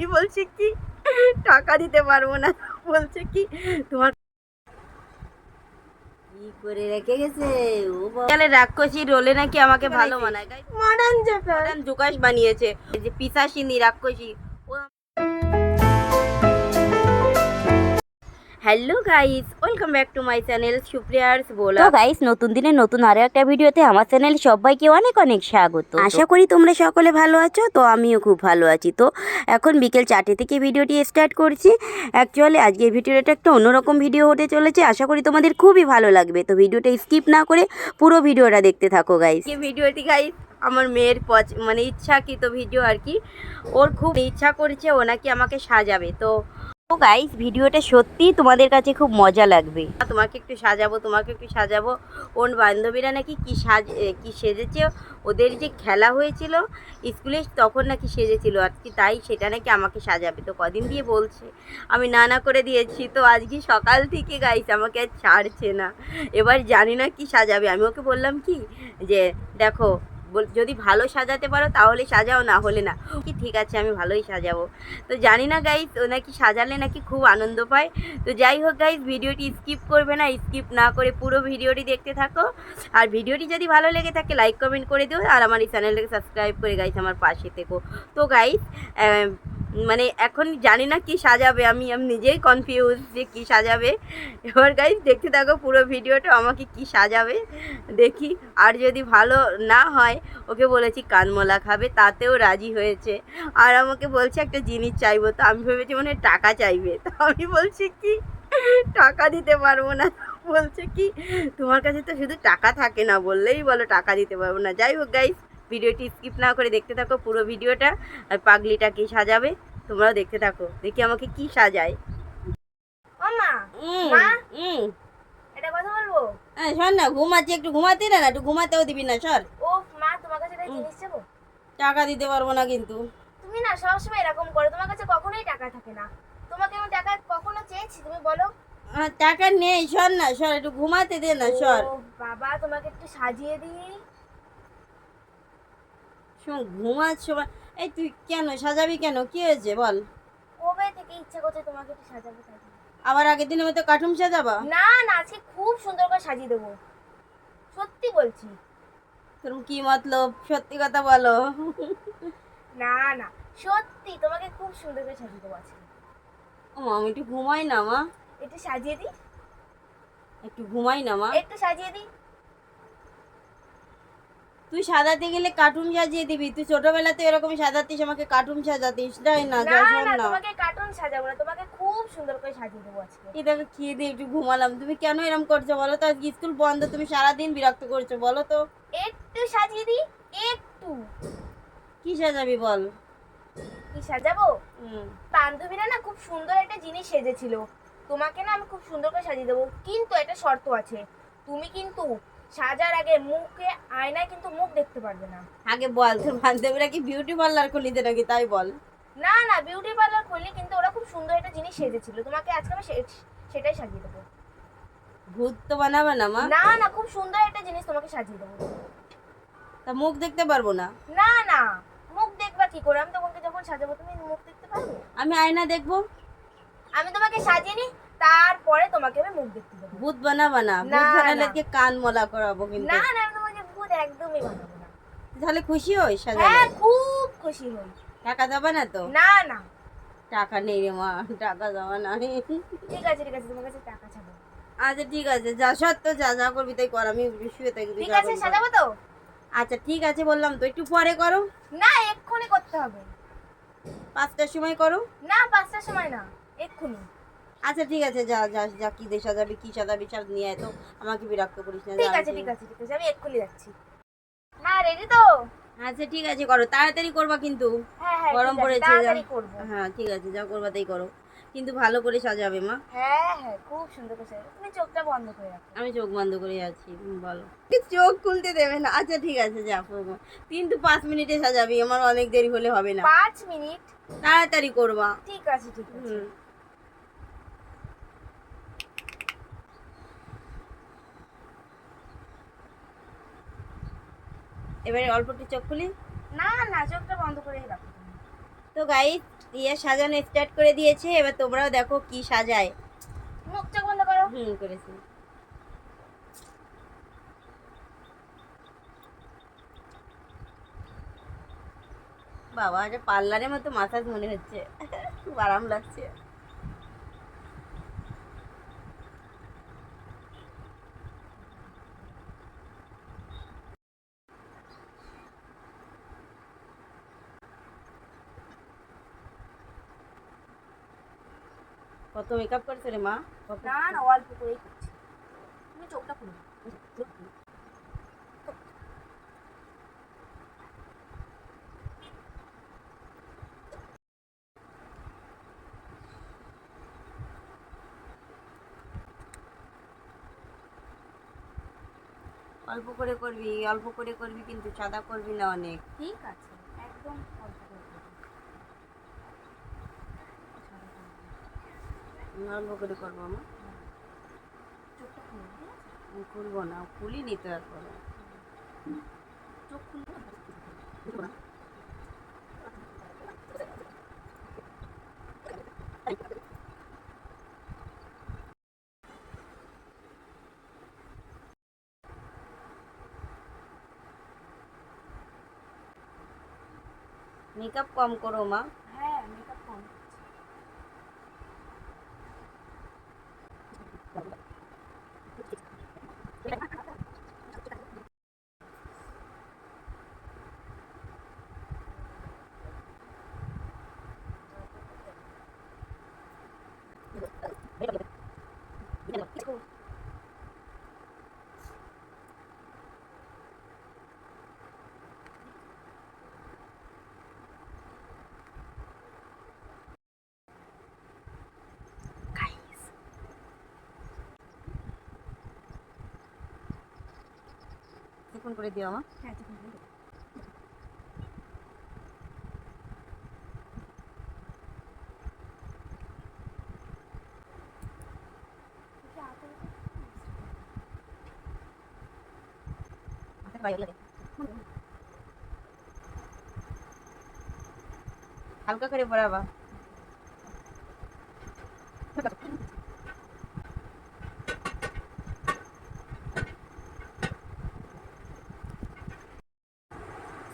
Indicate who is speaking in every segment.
Speaker 1: আমি বলছি কি? টাকা দিতে পারব না। বলছে কি তোমার কি করে রেখে গেছে? ও গেলে রাক্ষসী রোলে নাকি আমাকে ভালো মানায়? মারান জোকাস বানিয়েছে। এই যে পিসাসিনী রাক্ষসী। Hello guys welcome back to my channel সুপ্রিয়ার্স বলা
Speaker 2: তো গাইস নতুন দিনে নতুন আরও একটা ভিডিওতে আমার চ্যানেল সবাইকে অনেক অনেক স্বাগত। আশা করি তোমরা সকলে ভালো আছো তো আমিও খুব ভালো আছি। তো এখন বিকেল চারটে থেকে ভিডিওটি স্টার্ট করছি। অ্যাকচুয়ালি আজকের ভিডিওটা একটা অন্যরকম ভিডিও হতে চলেছে। আশা করি তোমাদের খুবই ভালো লাগবে। তো ভিডিওটা স্কিপ না করে পুরো ভিডিওটা দেখতে থাকো গাইস
Speaker 1: আজকে ভিডিওটি গাইস আমার মেয়ের পছ মানে ইচ্ছাকৃত ভিডিও আর কি। ওর খুব ইচ্ছা করেছে ও নাকি আমাকে সাজাবে। তো
Speaker 2: তো গাইস ভিডিওটা সত্যি তোমাদের কাছে খুব মজা লাগবে।
Speaker 1: তোমাকে একটু সাজাবো, তোমাকে একটু সাজাবো। ওর বান্ধবীরা নাকি কি সাজ কি সেজেছে? ওদের যে খেলা হয়েছিল, স্কুলে তখন নাকি সেজেছিল, আর কি তাই সেটা নাকি আমাকে সাজাবে। তো কদিন দিয়ে বলছে, আমি না না করে দিয়েছি। তো আজকে সকাল থেকে গাইস আমাকে আর ছাড়ছে না। এবার জানি না কি সাজাবে। আমি ওকে বললাম কি, যে দেখো যদি ভালো সাজাতে পারো তাহলে সাজাও, না হলে না। কি ঠিক আছে, আমি ভালোই সাজাবো। তো জানি না গাইজ ও নাকি সাজালে নাকি খুব আনন্দ পায়। তো যাই হোক গাইজ ভিডিওটি স্কিপ করবে না স্কিপ না করে পুরো ভিডিওটি দেখতে থাকো। আর ভিডিওটি যদি ভালো লেগে থাকে লাইক কমেন্ট করে দিও। আর আমার এই চ্যানেলটাকে সাবস্ক্রাইব করে গাইজ আমার পাশে থেকো। তো গাইস মানে এখন জানি না কি সাজাবে, আমি আমি নিজেই কনফিউজ যে কি সাজাবে। এবার গাইস দেখতে থাকো পুরো ভিডিওটা, আমাকে কি সাজাবে, দেখি। আর যদি ভালো না হয়, ওকে বলেছি কানমলা খাবে, তাতেও রাজি হয়েছে। আর আমাকে বলছে একটা জিনিস চাইব, তো আমি ভেবেছি মনে টাকা চাইবে। তো আমি বলছি কি? টাকা দিতে পারব না। বলছে কি? তোমার কাছে তো শুধু টাকা থাকে না বললেই বলো, টাকা দিতে পারব না। যাই হোক গাইস ভিডিওটি স্কিপ না করে দেখতে থাকো পুরো ভিডিওটা আর পাগলিটা কি সাজাবে তোমরাও দেখতে থাকো। দেখি আমাকে কি সাজায়।
Speaker 3: ও মা
Speaker 1: উম,
Speaker 3: মা?
Speaker 1: উম।
Speaker 3: এটা কথা বলব?
Speaker 1: এই, শোন না ঘুমাচ্ছি একটু ঘুমাতে না একটু ঘুমাতেও দিবি না সর
Speaker 3: ও মা তোমার কাছে একটা জিনিস চাবো?
Speaker 1: টাকা দিতে পারব না কিন্তু।
Speaker 3: তুমি না সবসময় এরকম করো তোমার কাছে কখনোই টাকা থাকে না। তোমাকে আমি টাকা কখনো চেয়েছি তুমি বলো।
Speaker 1: টাকা নেই সর না সর একটু ঘুমাতে দে না সর
Speaker 3: বাবা তোমাকে একটু সাজিয়ে দিই।
Speaker 1: শোন ঘুমাচ্ছ এই তুই কেন সাজাবি কেন? কি হয়েছে বল?
Speaker 3: কবে থেকে ইচ্ছা করছে তোমাকে একটু সাজাবো সাজিয়ে
Speaker 1: আবার আগের দিনের মতো কার্টুন সাজাবা?
Speaker 3: না না আজকে খুব সুন্দর করে সাজিয়ে দেবো। সত্যি বলছি।
Speaker 1: তোর কি মতলব? সত্যি কথা বলো।
Speaker 3: না না সত্যি তোমাকে খুব সুন্দর করে সাজিয়ে দেবো আজকে।
Speaker 1: ও মা, আমি একটু ঘুমাই না মা।
Speaker 3: একটু সাজিয়ে দিই।
Speaker 1: একটু ঘুমাই না মা।
Speaker 3: একটু সাজিয়ে দিই।
Speaker 1: তুই সাজাতে গেলে কার্টুন সাজিয়ে দিবি। তুই ছোটবেলাতে এরকম সাজাতিস আমাকে কার্টুন সাজাতিস। তাই না?
Speaker 3: না না তোমাকে কার্টুন সাজাবো না তোমাকে খুব সুন্দর করে সাজিয়ে দেবো আজকে।
Speaker 1: এই দেখো খেয়ে দিয়ে একটু ঘুমালাম। তুমি কেন এরকম করছ বলো তো? আজকে স্কুল বন্ধ তুমি সারাদিন বিরক্ত করছ বলো তো।
Speaker 3: একটু সাজিয়ে দি একটু।
Speaker 1: কি সাজাবি বল?
Speaker 3: কি সাজাবো? বান্ধবীরা না খুব সুন্দর একটা জিনিস সেজেছিল। তোমাকে না আমি খুব সুন্দর করে সাজিয়ে দেবো। কিন্তু একটা শর্ত আছে। তুমি কিন্তু সাজার আগে মুখে আয়নায় কিন্তু মুখ দেখতে পারবে না।
Speaker 1: আগে বল তোর বান্ধবীরা কি বিউটি পার্লার খুলিতে নাকি? তাই বল।
Speaker 3: না না বিউটি পার্লার খুললে কিন্তু ওরা খুব সুন্দর একটা জিনিস সেজেছিল। তোমাকে আজকে আমি সেটাই সাজিয়ে দেবো।
Speaker 1: ভূত তো বানাবে না মা?
Speaker 3: না না খুব সুন্দর একটা জিনিস তোমাকে সাজিয়ে দেবো।
Speaker 1: তা মুখ দেখতে পারব না?
Speaker 3: না না মুখ দেখবা কি করে? আমি তোমাকে যখন সাজাবো তুমি মুখ দেখতে পারবে?
Speaker 1: আমি আয়না দেখব।
Speaker 3: আমি তোমাকে সাজিয়ে নিই তারপরে তোমাকে আমি মুখ দেখতে দেবো।
Speaker 1: ভূত বানাবা না ভূত
Speaker 3: না,
Speaker 1: বানালে কি কান মলা করাবো কিন্তু?
Speaker 3: না না আমি তোমাকে ভূত একদমই বানাবো না।
Speaker 1: তাহলে খুশি হই সাজালে?
Speaker 3: হ্যাঁ খুব খুশি হই।
Speaker 1: টাকা দেবে না তো?
Speaker 3: না না।
Speaker 1: টাকা নেই রে মা টাকা দেওয়া না।
Speaker 3: ঠিক আছে ঠিক আছে তোমার কাছে টাকা ছাড়বো
Speaker 1: আচ্ছা ঠিক আছে যা সত্য যা যা করবি তাই কর আমি শুয়ে থাকি
Speaker 3: ঠিক আছে সাজাবো তো?
Speaker 1: আচ্ছা ঠিক আছে বললাম তো একটু পরে করো।
Speaker 3: না এক্ষুনি করতে হবে।
Speaker 1: পাঁচটার সময় করো।
Speaker 3: না পাঁচটার সময় না এক্ষুনি।
Speaker 1: আচ্ছা ঠিক আছে যা যা যা কি দিয়ে সাজাবি কি সাজাবি সব নিয়ে আয় তো আমাকে বিরক্ত করিস না
Speaker 3: ঠিক আছে ঠিক আছে ঠিক আছে আমি এক্ষুনি যাচ্ছি। হ্যাঁ রেডি তো?
Speaker 1: আচ্ছা ঠিক আছে করো তাড়াতাড়ি করবা কিন্তু।
Speaker 3: হ্যাঁ হ্যাঁ
Speaker 1: গরম পড়েছে। হ্যাঁ ঠিক আছে যা করবা তাই করো। কিন্তু ভালো করে সাজাবে মা।
Speaker 3: হ্যাঁ হ্যাঁ খুব সুন্দর করে সাজাবো। তুমি চোখটা বন্ধ করে রাখো।
Speaker 1: আমি চোখ বন্ধ করে আছি বলো। চোখ খুলতে দেবে না। আচ্ছা ঠিক আছে যা করব। কিন্তু পাঁচ মিনিটে সাজাবি আমার অনেক দেরি হলে হবে না।
Speaker 3: পাঁচ মিনিট?
Speaker 1: তাড়াতাড়ি করবা।
Speaker 3: ঠিক আছে ঠিক আছে।
Speaker 1: এবারে অল্প একটু চোখ খুলি।
Speaker 3: না না চোখটা বন্ধ করেই রাখো
Speaker 1: তো গাইস রিয়া সাজানো স্টার্ট করে দিয়েছে। এবার তোমরাও দেখো কি সাজায়।
Speaker 3: মুখ চোখ বন্ধ করো।
Speaker 1: হুম করেছি। বাবা এটা পার্লারের মতো মাসাজ মনে হচ্ছে। খুব আরাম লাগছে। কত মেকআপ করছে রে মা।
Speaker 3: না না অল্প করেই করছি। তুমি চোখটা খুলো।
Speaker 1: অল্প করে করবি অল্প করে করবি কিন্তু সাদা করবি না অনেক।
Speaker 3: ঠিক আছে একদম অল্প করে করো।
Speaker 1: অল্প করে করব আমার খুলবো না, খুলিনি তো এরপরে
Speaker 3: চোখ খুলবো
Speaker 1: মেকআপ কম করো মা
Speaker 3: হ্যাঁ মেকআপ কম
Speaker 1: দেখুন করে দিও মা।
Speaker 3: হ্যাঁ
Speaker 1: হালকা করে পড়াবা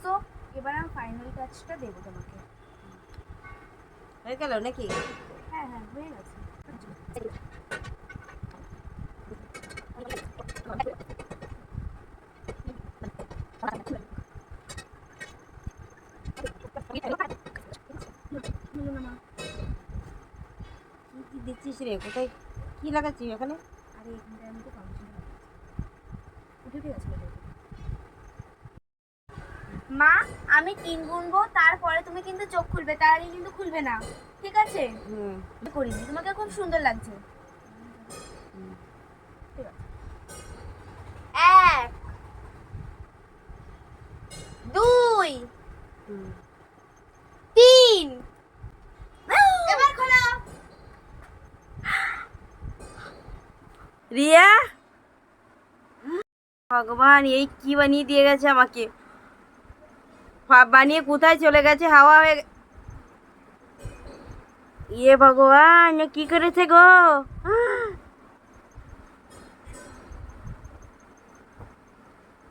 Speaker 3: সো এবার আমি ফাইনাল টাচটা দেবো তোমাকে।
Speaker 1: হয়ে গেল নাকি?
Speaker 3: হ্যাঁ হ্যাঁ হয়ে গেছে।
Speaker 1: দিচ্ছিস রে? কোথায়? কি লাগাচ্ছিস এখানে
Speaker 3: আরে এখানটায় আমি তো ফাউন্ডেশন উঠে উঠে গেছে। ওটা। মা আমি তিন গুনবো তারপরে তুমি কিন্তু চোখ খুলবে তার আগে কিন্তু খুলবে না। ঠিক আছে?
Speaker 1: হুম।
Speaker 3: করিনি তোমাকে খুব সুন্দর লাগছে। এক দুই তিন। এবার খোলো।
Speaker 1: রিয়া? ভগবান এই কি বানিয়ে দিয়ে গেছে আমাকে? বানিয়ে কোথায় চলে গেছে? হাওয়া হয়ে ইয়ে ভগবান কি করেছে গো?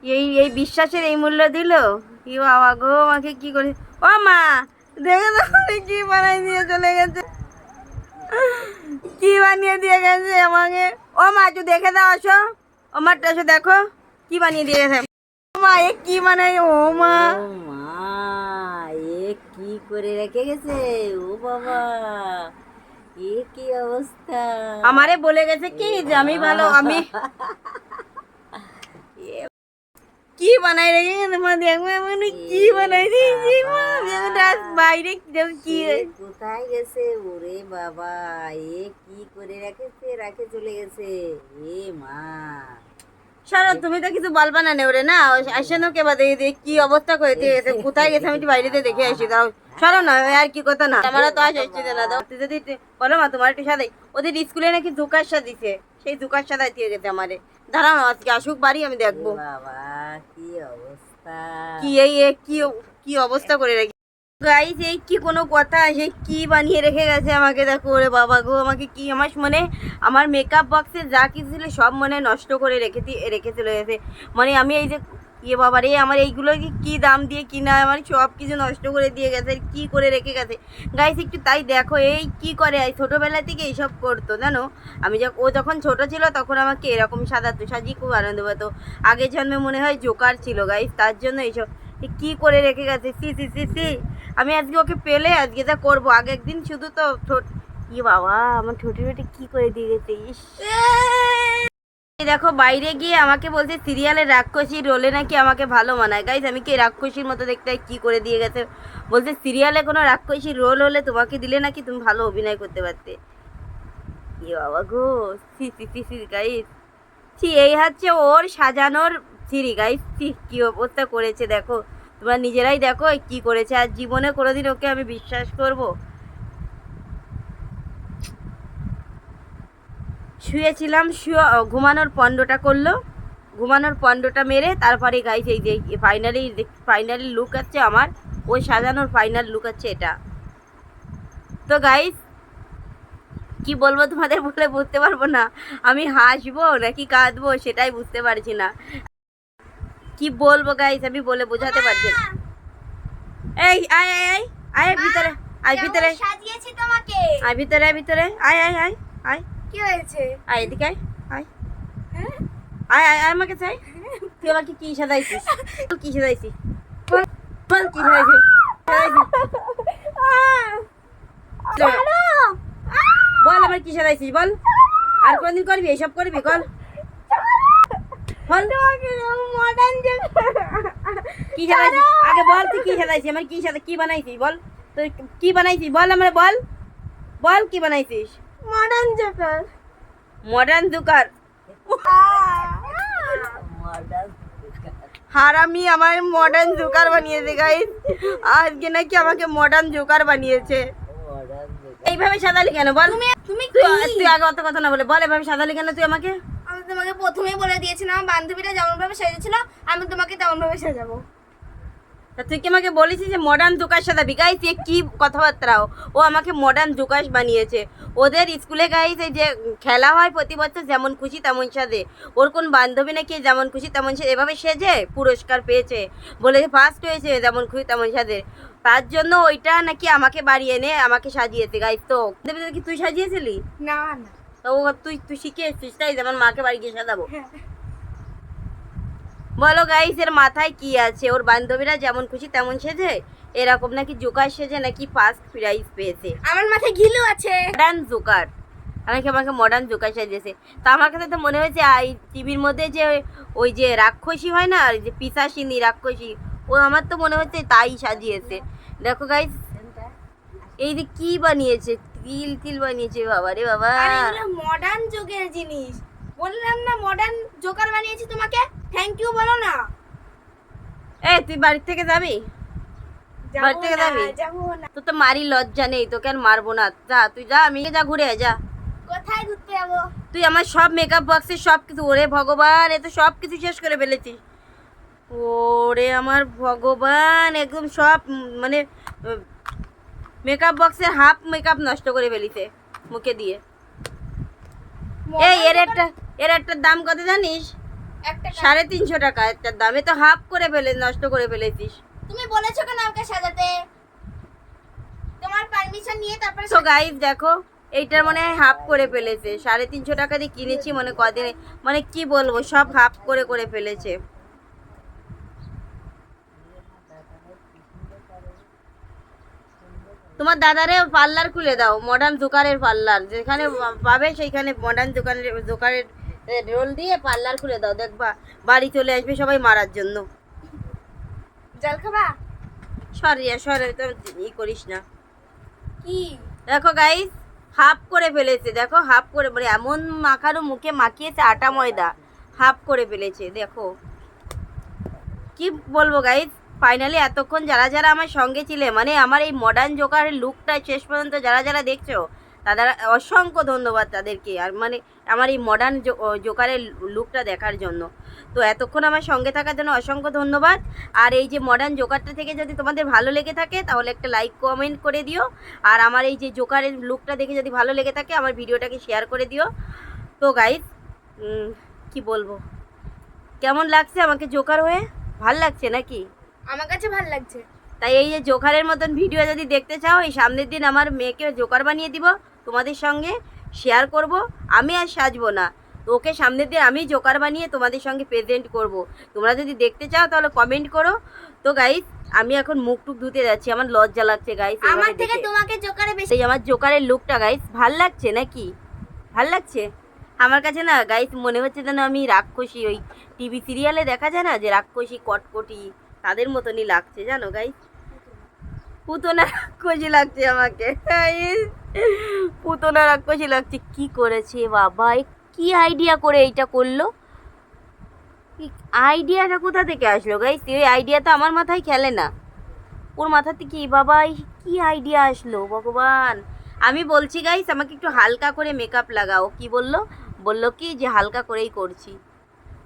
Speaker 1: এই এই বিশ্বাসের এই মূল্য দিল? কি বাবা গো, আমাকে কি করে ও মা, দেখে কি বানাই দিয়ে চলে গেছে। কি বানিয়ে দিয়ে গেছে আমাকে? ও মা, একটু দেখে দাও আসো। ও মারটা আসো দেখো, কি বানিয়ে দিয়ে গেছে? মা, এ কি বানাই? ও মা।
Speaker 2: কি করে রেখে গেছে? ও বাবা এ কি অবস্থা?
Speaker 1: আমারে বলে গেছে কি যে আমি ভালো আমি কি বানাই রেখে গেছে মা দেখবে আমি কি বানাই দিয়েছি মা বাইরে কি।
Speaker 2: কোথায় গেছে? ওরে বাবা এ কি করে রেখেছে? রাখে চলে গেছে। এ মা।
Speaker 1: সরো তুমি তো কিছু বলবা না নেওরে না? দিয়ে কি অবস্থা করে কোথায় গেছে আমি বাইরেতে দেখে আসি না আর কি কথা না। আমারও তো আস আসছে না দাও তুই যদি বলো মা তোমার একটু সাদাই ওদের স্কুলে নাকি সাদ দিছে সেই জুকার সাদাই দিয়ে গেছে আমারে। দাঁড়াও না আজকে আসুক বাড়ি আমি দেখব।
Speaker 2: বাবা কি অবস্থা?
Speaker 1: কি এই কি কি অবস্থা করে রেখে গাইস এই কি কোনো কথা? সে কি বানিয়ে রেখে গেছে আমাকে? দেখো, ওরে বাবা গো, আমাকে কি আমার মানে আমার মেকআপ বক্সে যা কিছু ছিল সব মানে নষ্ট করে রেখে রেখে চলে গেছে। মানে আমি এই যে ইয়ে বাবা রে, আমার এইগুলো কি দাম দিয়ে কিনা, আমার সব কিছু নষ্ট করে দিয়ে গেছে কি করে রেখে গেছে? গাইস একটু তাই দেখো, এই কি করে? ছোটোবেলা থেকে এইসব করতো, জানো? আমি যখন ও যখন ছোট ছিল তখন আমাকে এরকম সাজাতো সাজিয়ে খুব আনন্দ পেতো আগের জন্মে মনে হয় জোকার ছিল গাইস তার জন্য এইসব কি করে রেখে গেছে? সি সি সি সি। আমি আজকে ওকে পেলে আজকে যা করব। আগে একদিন শুধু তো ঠোঁট ই বাবা, আমার ঠোঁটে ঠোঁটে কি করে দিয়ে গেছে? ইস। দেখো, বাইরে গিয়ে আমাকে বলছে সিরিয়ালের রাক্ষসীর রোলে নাকি আমাকে ভালো মানায়? গাইজ আমি কি রাক্ষসীর মতো দেখতে কি করে দিয়ে গেছে? বলছে, সিরিয়ালে কোনো রাক্ষসীর রোল হলে তোমাকে দিলে নাকি তুমি ভালো অভিনয় করতে পারতে? ই বাবা গো। C C C C guys C এই হচ্ছে ওর সাজানোর সিরি গাইজ সি কি অবস্থা করেছে, দেখো। তোমরা নিজেরাই দেখো কি করেছে। আর জীবনে কোনোদিন ওকে আমি বিশ্বাস করব? শুয়েছিলাম, শুয়ে ঘুমানোর পণ্ডটা করল। ঘুমানোর পণ্ডটা মেরে তারপরে গাইছে এই যে ফাইনালি ফাইনালি লুক আছে আমার। ওই সাজানোর ফাইনাল লুক আছে এটা। তো গাইস কি বলব তোমাদের বলে বুঝতে পারব না। আমি হাসবো নাকি কাঁদবো সেটাই বুঝতে পারছি না। কি বলব গাইস আমি বলে বোঝাতে পারছি না। এই আয় আয় আয় আয় ভিতরে আয় ভিতরে।
Speaker 3: সাজিয়েছি তোমাকে?
Speaker 1: আয় ভিতরে আয় ভিতরে। আয় আয় আয় আয়।
Speaker 3: কি হয়েছে?
Speaker 1: আয় এদিকে আয় আয়।
Speaker 3: হ্যাঁ?
Speaker 1: আয় আয় আয় আমাকে চাই তুই আমাকে কি সাজাইছিস? বল কি সাজাইছিস? বল কি সাজাইছিস? বল আমার কি সাজাইছিস বল। আর কোনদিন করবি এইসব করবি? বল।
Speaker 3: মডার্ন
Speaker 1: কি আগে বল তুই কি সাজাইছিস? আমার কি সাজা কি বানাইছিস? বল। তুই কি বানাইছিস? বল আমার বল। বল কি বানাইছিস?
Speaker 3: Modern joker.
Speaker 1: মডার্ন হারামি আমার মডার্ন জোকার বানিয়েছে গাইস আজকে নাকি আমাকে মডার্ন জোকার বানিয়েছে। এইভাবে সাদালি কেন? বল।
Speaker 3: তুমি
Speaker 1: তুই তুই আগে অত কথা না বলে। বল এভাবে সাদালি কেন তুই আমাকে?
Speaker 3: আমি তোমাকে প্রথমেই বলে দিয়েছিলাম আমার বান্ধবীরা যেমন ভাবে সেজেছিল আমি তোমাকে তেমন ভাবে সাজাবো।
Speaker 1: তা তুই কি আমাকে বলেছিস যে মডার্ন জোকার সাজাবি? গাইস এ কি কথাবার্তা ও আমাকে মডার্ন জোকাস বানিয়েছে। ওদের স্কুলে গাইস এই যে খেলা হয় প্রতি বছর যেমন খুশি তেমন সাজে। ওর কোন বান্ধবী নাকি যেমন খুশি তেমন সে এভাবে সেজে পুরস্কার পেয়েছে। বলে ফার্স্ট হয়েছে যেমন খুশি তেমন সাজে। তার জন্য ওইটা নাকি আমাকে বাড়ি এনে আমাকে সাজিয়েছে গাইস তো। কি তুই সাজিয়েছিলি?
Speaker 3: না না।
Speaker 1: তো ও তুই তুই শিখে এসছিস তাই যেমন মাকে বাড়ি গিয়ে সাজাবো
Speaker 3: হ্যাঁ।
Speaker 1: বলো গাইস এর মাথায় কি আছে? ওর বান্ধবীরা যেমন খুশি তেমন সেজে এরকম নাকি জোকার সেজে নাকি ফার্স্ট প্রাইজ পেয়েছে?
Speaker 3: আমার মাথায় ঘিলু আছে।
Speaker 1: Modern joker. আমাকে আমাকে মডার্ন জোকার সাজিয়েছে তা আমার কাছে তো মনে হয়েছে আই টিভির মধ্যে যে ওই যে রাক্ষসী হয় না আর যে পিসাসিনী রাক্ষসী ও আমার তো মনে হচ্ছে তাই সাজিয়েছে। দেখো গাইস এই যে কি বানিয়েছে? তিল তিল বানিয়েছে বাবা রে বাবা।
Speaker 3: আর এগুলো মডার্ন যুগের জিনিস। বললাম না মডার্ন জোকার বানিয়েছি তোমাকে? থ্যাংক ইউ বলো না।
Speaker 1: এ তুই বাড়ির থেকে যাবি? বাড়ি থেকে যাবি? তো তো মারি লজ্জা নেই তোকে আর মারবো না। যা তুই যা আমি যা ঘুরে যা।
Speaker 3: কোথায় ঘুরতে যাব?
Speaker 1: তুই আমার সব মেকআপ বক্সের সব কিছু ওরে ভগবান এ তো সব কিছু শেষ করে ফেলেছিস। ওরে আমার ভগবান একদম সব মানে মেকআপ বক্সের হাফ মেকআপ নষ্ট করে ফেলিছে মুখে দিয়ে। এই এর একটা এর একটা দাম কত জানিস? সাড়ে তিনশো টাকা একটা দামে তো হাফ করে ফেলে নষ্ট করে ফেলেছিস।
Speaker 3: তুমি বলেছ কেন আমাকে সাজাতে? তোমার পারমিশন নিয়ে তারপরে
Speaker 1: তো গাইস দেখো এইটার মনে হয় হাফ করে ফেলেছে। সাড়ে তিনশো টাকা দিয়ে কিনেছি মানে কদিনে মানে কি বলব সব হাফ করে করে ফেলেছে। তোমার দাদারে পার্লার খুলে দাও মডার্ন দোকানের পার্লার যেখানে পাবে সেইখানে মডার্ন দোকানের দোকানের রোল দিয়ে পার্লার খুলে দাও। দেখবা বাড়ি চলে আসবে সবাই মারার জন্য।
Speaker 3: জল খাবা
Speaker 1: সরিয়া সরে তো ই করিস না।
Speaker 3: কি?
Speaker 1: দেখো গাইস হাফ করে ফেলেছে। দেখো হাফ করে মানে এমন মাখানো মুখে মাখিয়েছে আটা ময়দা। হাফ করে ফেলেছে দেখো। কি বলব গাইস ফাইনালি এতক্ষণ যারা যারা আমার সঙ্গে ছিলে মানে আমার এই মডার্ন জোকারের লুকটা শেষ পর্যন্ত যারা যারা দেখছ, তাদের অসংখ্য ধন্যবাদ তাদেরকে, আর মানে আমার এই মডার্ন জোকারের লুকটা দেখার জন্য। তো এতক্ষণ আমার সঙ্গে থাকার জন্য অসংখ্য ধন্যবাদ। আর এই যে মডার্ন জোকারটা থেকে যদি তোমাদের ভালো লেগে থাকে, তাহলে একটা লাইক কমেন্ট করে দিও। আর আমার এই যে জোকারের লুকটা দেখে যদি ভালো লেগে থাকে, আমার ভিডিওটাকে শেয়ার করে দিও। তো গাইজ কি বলব? কেমন লাগছে আমাকে জোকার হয়ে? ভালো লাগছে নাকি?
Speaker 3: আমার কাছে ভালো লাগছে।
Speaker 1: তাই এই যে জোকারের মতন ভিডিও যদি দেখতে চাও এই সামনের দিন আমার মেয়েকে জোকার বানিয়ে দিব তোমাদের সঙ্গে শেয়ার করব আমি আর সাজবো না। ওকে সামনের দিন আমি জোকার বানিয়ে তোমাদের সঙ্গে প্রেজেন্ট করব। তোমরা যদি দেখতে চাও তাহলে কমেন্ট করো। তো গাইস আমি এখন মুখ টুক ধুতে যাচ্ছি আমার লজ্জা লাগছে গাইস
Speaker 3: আমার থেকে তোমাকে জোকারে বেশি
Speaker 1: আমার জোকারের লুকটা গাইস ভালো লাগছে নাকি? ভালো লাগছে? আমার কাছে না গাইস মনে হচ্ছে যেন আমি রাক্ষসী ওই টিভি সিরিয়ালে দেখা যায় না যে রাক্ষসী কটকটি তাদের মতনই লাগছে, জানো গাইস পুতনা রাক্ষসী লাগছে আমাকে। পুতনা রাক্ষসী লাগছে, কি করেছে বাবা? কি আইডিয়া করে এইটা করল? আইডিয়াটা কোথা থেকে আসলো গাইস ওই আইডিয়া তো আমার মাথায় খেলে না। ওর মাথাতে কি বাবা কি আইডিয়া আসলো? ভগবান। আমি বলছি গাইস আমাকে একটু হালকা করে মেকআপ লাগাও। কি বলল? বলল কি যে হালকা করেই করছি।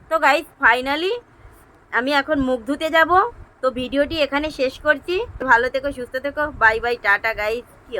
Speaker 1: তো গাইস ফাইনালি আমি এখন মুখ ধুতে যাব। তো ভিডিওটি এখানে শেষ করছি। ভালো থেকো, সুস্থ থেকো। বাই বাই, টাটা গাইজ কি